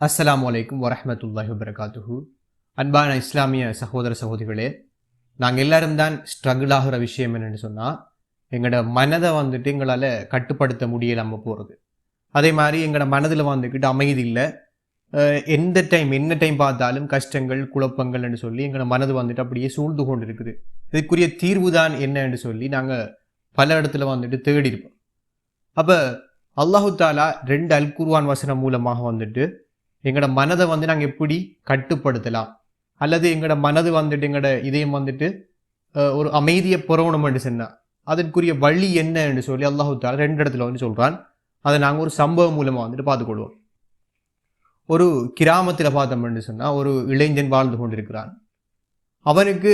அஸ்லாம் அலைக்கும் வரஹ்மத்துல்லாஹி வபரகாத்துஹு. அன்பான இஸ்லாமிய சகோதர சகோதரிகளே நாங்கள் எல்லாரும் தான் ஸ்ட்ரகிள் ஆகிற விஷயம் என்னென்னு சொன்னால் எங்களோட மனதை வந்துட்டு எங்களால் கட்டுப்படுத்த முடியலாமல் போகிறது அதே மாதிரி எங்களோட மனதில் வந்துக்கிட்டு அமைதி இல்லை. எந்த டைம் என்ன டைம் பார்த்தாலும் கஷ்டங்கள் குழப்பங்கள்னு சொல்லி எங்களோட மனது வந்துட்டு அப்படியே சூழ்ந்து கொண்டு இருக்குது இதுக்குரிய தீர்வு தான் என்னன்னு சொல்லி நாங்கள் பல இடத்துல வந்துட்டு தேடி இருப்போம் அப்போ அல்லாஹு தாலா ரெண்டு அல் குர்வான் வசனம் மூலமாக வந்துட்டு எங்களோட மனதை வந்து நாங்கள் எப்படி கட்டுப்படுத்தலாம்? அல்லது எங்களோட மனது வந்துட்டு எங்களோட இதயம் வந்துட்டு ஒரு அமைதியை புறவணும்னு சொன்னால் அதற்குரிய வழி என்ன என்று சொல்லி அல்லாஹு தாலா ரெண்டு இடத்துல வந்து சொல்கிறான் அதை நாங்கள் ஒரு சம்பவம் மூலமாக வந்துட்டு பார்த்துக்கொள்வோம். ஒரு கிராமத்தில் பார்த்தோம்னு சொன்னால் ஒரு இளைஞன் வாழ்ந்து கொண்டிருக்கிறான். அவனுக்கு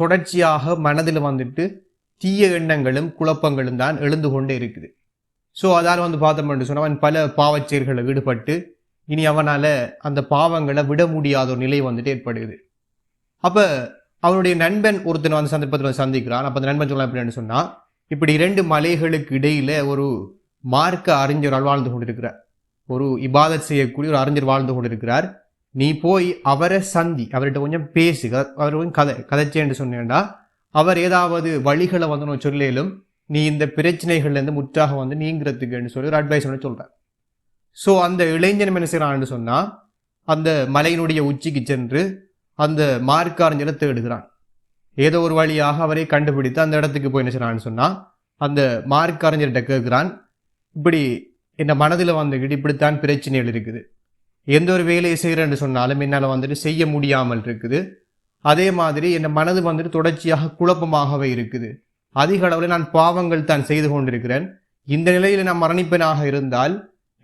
தொடர்ச்சியாக மனதில் வந்துட்டு தீய எண்ணங்களும் குழப்பங்களும் தான் எழுந்து கொண்டே இருக்குது. ஸோ அதால் வந்து பார்த்தோம்னு சொன்னால் அவன் பல பாவச்செயல்களில் ஈடுபட்டு இனி அவனால் அந்த பாவங்களை விட முடியாத ஒரு நிலை வந்துட்டு ஏற்படுது. அப்போ அவனுடைய நண்பன் ஒருத்தனை வந்து சந்தர்ப்பத்தில் வந்து சந்திக்கிறான். அப்போ அந்த நண்பன் சொல்லலாம் அப்படின்னு சொன்னால் இப்படி இரண்டு மலைகளுக்கு இடையில் ஒரு மார்க்க அறிஞரால் வாழ்ந்து கொண்டிருக்கிறார். ஒரு இபாதத் செய்யக்கூடிய ஒரு அறிஞர் வாழ்ந்து கொண்டிருக்கிறார். நீ போய் அவரை சந்தி. அவர்கிட்ட கொஞ்சம் பேசு. அவர் கொஞ்சம் கதை கதைச்சேன்னு சொன்னேன்டா. அவர் ஏதாவது வழிகளை வந்து நான் நீ இந்த பிரச்சனைகள்லேருந்து முற்றாக வந்து நீங்கிறதுக்குன்னு சொல்லி ஒரு அட்வைஸ் ஒன்று சொல்கிறார் ஸோ அந்த இளைஞன் என்ன செய்கிறான்னு சொன்னால் அந்த மலையினுடைய உச்சிக்கு சென்று அந்த மார்க்காரஞ்சனை தேடுகிறான். ஏதோ ஒரு வழியாக அவரை கண்டுபிடித்து அந்த இடத்துக்கு போய் என்ன செய்கிறான்னு சொன்னால் அந்த மார்க்காரஞ்சர்கிட்ட கேட்குறான் இப்படி என் மனதில் வந்துக்கிட்டு இப்படித்தான் பிரச்சனைகள் இருக்குது. எந்த ஒரு வேலையை செய்கிறேன்னு சொன்னாலும் என்னால் வந்துட்டு செய்ய முடியாமல் இருக்குது. அதே மாதிரி என் மனது வந்துட்டு தொடர்ச்சியாக குழப்பமாகவே இருக்குது. அதிக அளவில் நான் பாவங்கள் தான் செய்து கொண்டிருக்கிறேன். இந்த நிலையில் நான் மரணிப்பனாக இருந்தால்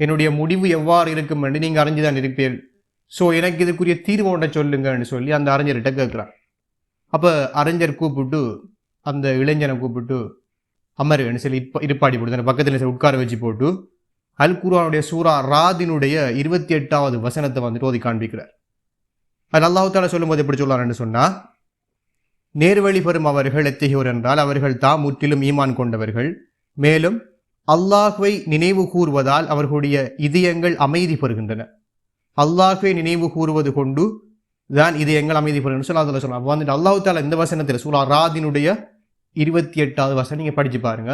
என்னுடைய முடிவு எவ்வாறு இருக்கும் என்று நீங்கள் அறிஞ்சுதான் இருப்பீர்கள். ஸோ எனக்கு இதுக்குரிய தீர்வு ஒன்றை சொல்லுங்கன்னு சொல்லி அந்த அறிஞர்கிட்ட கேட்குறான். அப்போ அறிஞர் கூப்பிட்டு அந்த இளைஞனை கூப்பிட்டு அமருன்னு சொல்லி இப்ப இருப்பாடி போட்டு அந்த பக்கத்தில் சரி உட்கார வச்சு போட்டு அல் குர்வானுடைய சூரா ராதினுடைய இருபத்தி எட்டாவது வசனத்தை வந்துட்டு ஓதி காண்பிக்கிறார். அது அல்லாஹால சொல்லும்போது எப்படி சொல்றாருன்னு சொன்னால் நேர்வழி பெறும் அவர்கள் எத்தகையோர் என்றால் அவர்கள் தாம் முற்றிலும் ஈமான் கொண்டவர்கள். மேலும் அல்லாஹுவை நினைவு கூறுவதால் அவர்களுடைய இதயங்கள் அமைதி பெறுகின்றன. அல்லாஹுவை நினைவு கூறுவது கொண்டு தான் இதயங்கள் அமைதி பெறுகின்றன. சொல்லி அதில் சொல்லலாம் வந்துட்டு அல்லாஹு தாலா இந்த வசனத்தில் சூரா ராதினுடைய இருபத்தி எட்டாவது வசனம் நீங்கள் படிச்சு பாருங்க.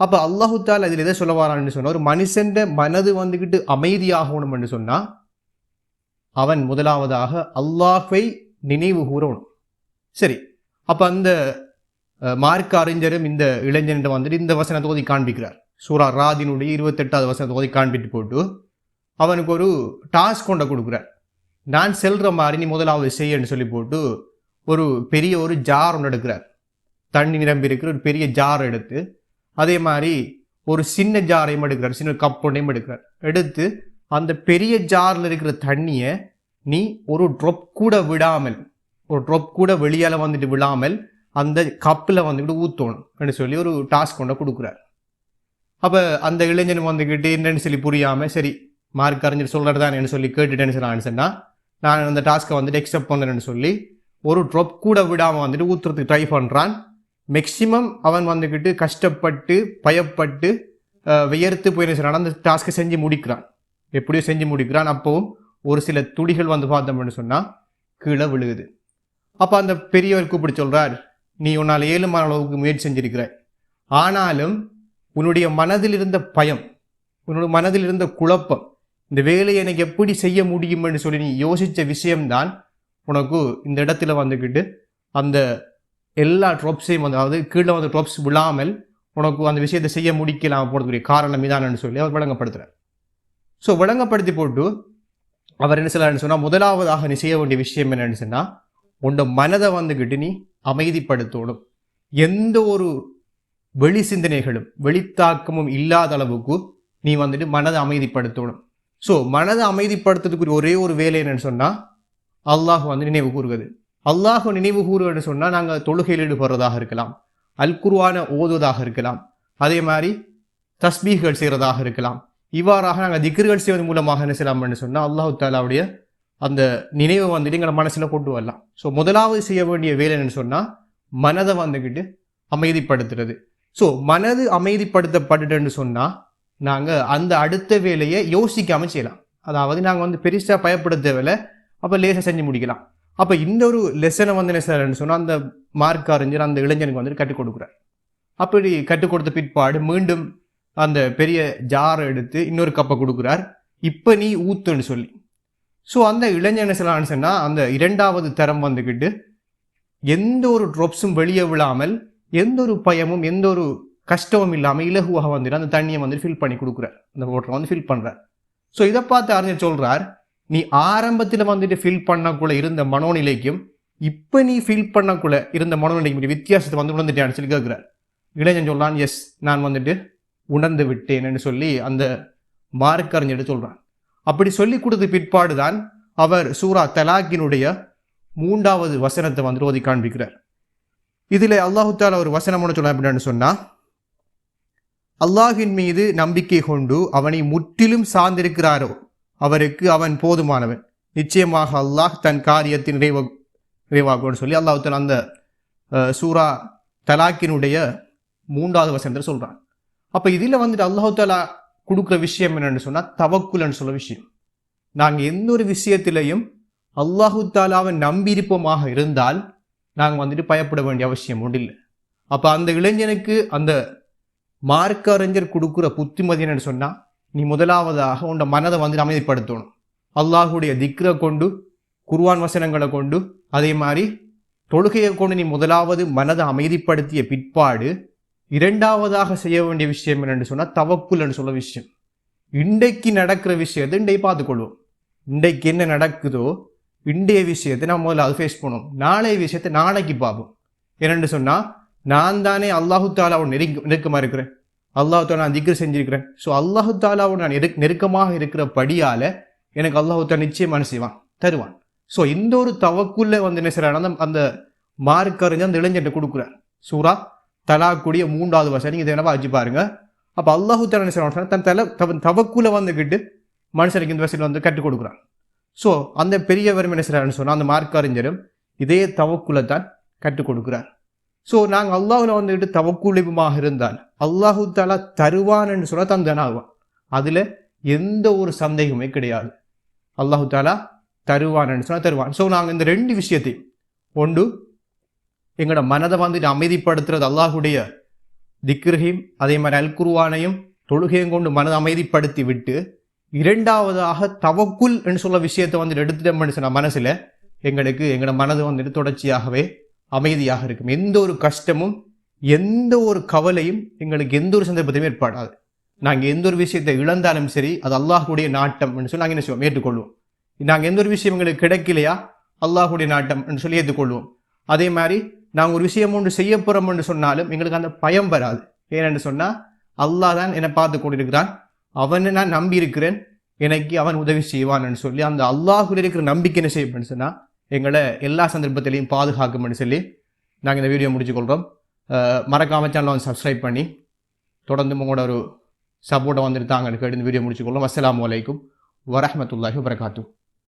அப்போ அல்லாஹு தாலா இதில் எதை சொல்ல வரான்னு ஒரு மனுஷன் மனது வந்துக்கிட்டு அமைதியாகணும்னு சொன்னால் அவன் முதலாவதாக அல்லாஹ்வை நினைவு கூறணும். சரி. அப்போ அந்த மார்க் அறிஞரும் இந்த இளைஞன் வந்துட்டு இந்த வசனத்தை ஓதி காண்பிக்கிறார். சூரா ராதினுடைய இருபத்தெட்டாவது வசனத்தை ஓதி காண்பிட்டு போட்டு அவனுக்கு ஒரு டாஸ்க் கொண்ட கொடுக்குறார் நான் செல்கிற மாதிரி நீ முதலாவது செய்யன்னு சொல்லி போட்டு ஒரு பெரிய ஒரு ஜார் ஒன்று எடுக்கிறார் தண்ணி நிரம்பி இருக்கிற ஒரு பெரிய ஜார் எடுத்து அதே மாதிரி ஒரு சின்ன ஜாரையும் எடுக்கிறார் சின்ன கப் ஒன்றையும் எடுக்கிறார் எடுத்து அந்த பெரிய ஜாரில் இருக்கிற தண்ணியை நீ ஒரு ட்ரொப் கூட விடாமல் ஒரு ட்ரொப் கூட வெளியால் வந்துட்டு விழாமல் அந்த கப்பில் வந்துக்கிட்டு ஊற்றணும் சொல்லி ஒரு டாஸ்க் கொண்ட கொடுக்குறாரு அப்போ அந்த இளைஞன் வந்துக்கிட்டு என்னன்னு சொல்லி புரியாமல் சரி மார்க் அறிஞர் சொல்கிறது தான் சொல்லி கேட்டுட்டேன்னு சொல்லி ஆன்சர்னா நான் அந்த டாஸ்க்கை வந்துட்டு எக்ஸப்ட் பண்ணுறேன்னு சொல்லி ஒரு ட்ரொப் கூட விடாமல் வந்துட்டு ஊற்றுறதுக்கு ட்ரை பண்ணுறான் மேக்சிமம் அவன் வந்துக்கிட்டு கஷ்டப்பட்டு பயப்பட்டு வியர்த்து போய் அந்த டாஸ்க்கை செஞ்சு முடிக்கிறான். எப்படியோ செஞ்சு முடிக்கிறான். அப்போவும் ஒரு சில துடிகள் வந்து பார்த்தோம்னு சொன்னால் கீழே விழுகுது. அப்போ அந்த பெரியவர் கூப்பிட்டு சொல்கிறார் நீ உன்னால் ஏழுமான அளவுக்கு முயற்சி செஞ்சிருக்கிறாய் ஆனாலும் உன்னுடைய மனதில் இருந்த பயம் உன்னுடைய மனதில் இருந்த குழப்பம் இந்த வேலையை எனக்கு எப்படி செய்ய முடியும்னு சொல்லி நீ யோசித்த விஷயம்தான் உனக்கு இந்த இடத்துல வந்துக்கிட்டு அந்த எல்லா ட்ராப்ஸையும் வந்து அதாவது கீழே வந்து ட்ராப்ஸ் விழாமல் உனக்கு அந்த விஷயத்தை செய்ய முடிக்கலாம் போகிறதுக்குரிய காரணம் இதானு சொல்லி அவர் விளங்கப்படுத்துகிறார் ஸோ விளங்கப்படுத்தி போட்டு அவர் என்ன செய்யலாம்னு சொன்னால் முதலாவதாக நீ செய்ய வேண்டிய விஷயம் என்னன்னு சொன்னால் உன்னோட மனதை வந்துக்கிட்டு நீ அமைதிப்படுத்தணும். எந்த ஒரு வெளி சிந்தனைகளும் வெளித்தாக்கமும் இல்லாத அளவுக்கு நீ வந்துட்டு மனதை அமைதிப்படுத்தணும். ஸோ மனதை அமைதிப்படுத்துறதுக்கு ஒரே ஒரு வேலை என்னன்னு சொன்னால் அல்லாஹ் வந்து நினைவு கூறுவது. அல்லாஹ் நினைவு கூறுவதுன்னு சொன்னால் நாங்கள் தொழுகையில் ஈடுபடுறதாக இருக்கலாம். அல் ஓதுவதாக இருக்கலாம். அதே மாதிரி தஸ்பீகள் செய்கிறதாக இருக்கலாம். இவ்வாறாக நாங்கள் திக்ருகள் செய்வதன் மூலமாக என்ன செய்யலாம்னு சொன்னால் அல்லாஹு தாலாவுடைய அந்த நினைவை வந்துட்டு எங்களை மனசில் கொண்டு வரலாம். ஸோ முதலாவது செய்ய வேண்டிய வேலை என்னன்னு சொன்னால் மனதை வந்துக்கிட்டு அமைதிப்படுத்துறது. ஸோ மனது அமைதிப்படுத்தப்பட்டுட்டுன்னு சொன்னால் நாங்கள் அந்த அடுத்த வேலையை யோசிக்காமல் செய்யலாம். அதாவது நாங்கள் வந்து பெருசாக பயப்பட தேவையில்ல. அப்போ லேசாக செஞ்சு முடிக்கலாம். அப்போ இந்த ஒரு லெசனை வந்து என்ன சொன்னால் அந்த மார்க் அறிஞர் அந்த இளைஞனுக்கு வந்துட்டு கற்றுக் கொடுக்குறார். அப்படி கற்றுக் கொடுத்த பிற்பாடு மீண்டும் அந்த பெரிய ஜாரை எடுத்து இன்னொரு கப்பை கொடுக்குறார். இப்போ நீ ஊத்துன்னு சொல்லி. ஸோ அந்த இளைஞன் என்ன சொன்னால் அந்த இரண்டாவது தரம் வந்துக்கிட்டு எந்த ஒரு ட்ராப்ஸும் வெளியே விழாமல் எந்த ஒரு பயமும் எந்த ஒரு கஷ்டமும் இல்லாமல் இலகுவாக வந்துட்டு அந்த தண்ணியை வந்து ஃபில் பண்ணி கொடுக்குறார் அந்த ஓட்டரை வந்து ஃபில் பண்ணுறார் ஸோ இதை பார்த்து அறிஞர் சொல்கிறார் நீ ஆரம்பத்தில் வந்துட்டு ஃபில் பண்ணக்குள்ள இருந்த மனோநிலைக்கும் இப்போ நீ ஃபில் பண்ணக்குள்ள இருந்த மனோநிலைக்கும் வித்தியாசத்தை வந்து உணர்ந்துட்டேன்னு சொல்லி கேட்குறார் இளைஞன் சொல்கிறான் எஸ் நான் வந்துட்டு உணர்ந்து விட்டேன்னு சொல்லி அந்த மார்க் அறிஞர் அப்படி சொல்லி கொடுத்த பிற்பாடு தான் அவர் சூரா தலாக்கினுடைய மூன்றாவது வசனத்தை வந்து ஓதி காண்பிக்கிறார். இதில் அல்லாஹுத்தால் தாலா ஒரு வசனம் ஒன்று சொல்ல அப்படின்னு சொன்னா அல்லாஹின் மீது நம்பிக்கை கொண்டு அவனை முற்றிலும் சார்ந்திருக்கிறாரோ அவருக்கு அவன் போதுமானவன். நிச்சயமாக அல்லாஹ் தன் காரியத்தின் நிறைவ நிறைவாகும்னு சொல்லி அல்லாஹுத்தால் அந்த சூரா தலாக்கினுடைய மூன்றாவது வசனத்தில் சொல்றான். அப்போ இதில் வந்துட்டு அல்லாஹாலா கொடுக்குற விஷயம் என்னென்னு சொன்னால் தவக்குலன்னு சொல்ல விஷயம். நாங்கள் எந்த ஒரு விஷயத்திலையும் அல்லாஹு தாலாவை நம்பியிருப்போமாக இருந்தால் நாங்கள் வந்துட்டு பயப்பட வேண்டிய அவசியம் ஒன்றும் அப்போ அந்த இளைஞனுக்கு அந்த மார்க்க அறிஞர் கொடுக்குற புத்திமதி என்னன்னு சொன்னால் நீ முதலாவதாக உன் மனதை வந்து அமைதிப்படுத்தணும். அல்லாஹுடைய திக்ரை கொண்டு குர்வான் வசனங்களை கொண்டு அதே மாதிரி தொழுகையை கொண்டு நீ முதலாவது மனதை அமைதிப்படுத்திய பிற்பாடு இரண்டாவதாக செய்ய வேண்டிய விஷயம் என்னென்னு சொன்னால் தவக்குல்னு சொல்ல விஷயம். இன்றைக்கு நடக்கிற விஷயத்தை இன்றைய பார்த்துக்கொள்வோம். இன்றைக்கு என்ன நடக்குதோ இன்றைய விஷயத்தை நம்ம முதல்ல அது ஃபேஸ் பண்ணுவோம் நாளைய விஷயத்தை நாளைக்கு பார்ப்போம். என்னென்னு சொன்னால் நான் தானே அல்லாஹு தாலாவோட நெருக்க நெருக்கமாக இருக்கிறேன். அல்லாஹு தாலா நான் திக்ரு செஞ்சிருக்கிறேன். ஸோ அல்லாஹு தாலாவோட நான் நெருக் நெருக்கமாக இருக்கிற படியால் எனக்கு அல்லாஹு தாலா நிச்சயமான செய்வான்? தருவான். ஸோ இந்த ஒரு தவக்குள்ளே வந்து என்ன செய்யறாங்க அந்த அந்த அந்த இளைஞர்கிட்ட கொடுக்குறார். சூரா தலாக்குடிய மூன்றாவது வருஷம் நீங்கள் இதை என்ன வச்சு பாருங்க. அப்போ அல்லாஹு தாலா என்ன செய்யறான் தன் தலை தவக்குள்ளே வந்துக்கிட்டு மனுஷனுக்கு இந்த வசதியில் வந்து கற்றுக் கொடுக்குறான். ஸோ அந்த பெரியவரும் என்ன செய்யறாருன்னு சொன்னால் அந்த மார்க் அறிஞரும் இதே தவக்குலை தான் கற்றுக் கொடுக்குறார். ஸோ நாங்கள் அல்லாஹில் வந்துட்டு தவக்குழிவுமாக இருந்தால் அல்லாஹு தாலா தருவான்னு சொன்னால் தந்தனாகுவான் அதில் எந்த ஒரு சந்தேகமே கிடையாது. அல்லாஹு தாலா தருவான்னு சொன்னால் தருவான். ஸோ நாங்கள் இந்த ரெண்டு விஷயத்தையும் ஒன்று எங்களோட மனதை வந்துட்டு அமைதிப்படுத்துறது அல்லாஹுடைய திக்ருகையும் அதே மாதிரி அல் குருவானையும் தொழுகையும் கொண்டு மனதை அமைதிப்படுத்தி விட்டு இரண்டாவதாக தவக்குல் என்று சொல்ல விஷயத்தை வந்துட்டு எடுத்துட்டோம்னு சொன்ன மனசில் எங்களுக்கு எங்களோட மனது வந்துட்டு தொடர்ச்சியாகவே அமைதியாக இருக்கும். எந்த ஒரு கஷ்டமும் எந்த ஒரு கவலையும் எங்களுக்கு எந்த ஒரு சந்தர்ப்பத்தையும் ஏற்படாது. நாங்கள் எந்த ஒரு விஷயத்தை இழந்தாலும் சரி அது அல்லாஹுடைய நாட்டம் என்று சொல்லி நாங்கள் என்ன செய்வோம்? ஏற்றுக்கொள்வோம். நாங்கள் எந்த ஒரு விஷயம் எங்களுக்கு கிடைக்கலையா? அல்லாஹுடைய நாட்டம் என்று சொல்லி ஏற்றுக்கொள்வோம். அதே மாதிரி நாங்கள் ஒரு விஷயம் ஒன்று செய்ய போகிறோம் என்று சொன்னாலும் எங்களுக்கு அந்த பயம் வராது. ஏனென்று சொன்னால் அல்லாஹ் தான் என்னை பார்த்து கொண்டிருக்கிறான். அவனை நான் நம்பி இருக்கிறேன் எனக்கு அவன் உதவி செய்வான்னு சொல்லி அந்த அல்லாஹுல இருக்கிற நம்பிக்கை என்ன செய்யணும்னு சொன்னால் எங்களை எல்லா சந்தர்ப்பத்திலையும் பாதுகாக்கும்னு சொல்லி நாங்கள் இந்த வீடியோ முடிச்சுக்கொள்கிறோம் அஹ் மறக்காம சேனலை வந்து சப்ஸ்கிரைப் பண்ணி தொடர்ந்து உங்களோட ஒரு சப்போர்ட்டை வந்துட்டு தாங்க இந்த வீடியோ முடிச்சுக்கொள்ளும் அஸ்லாம் வலைக்கும் வரமத்துல்லாஹி வரகாத்தூ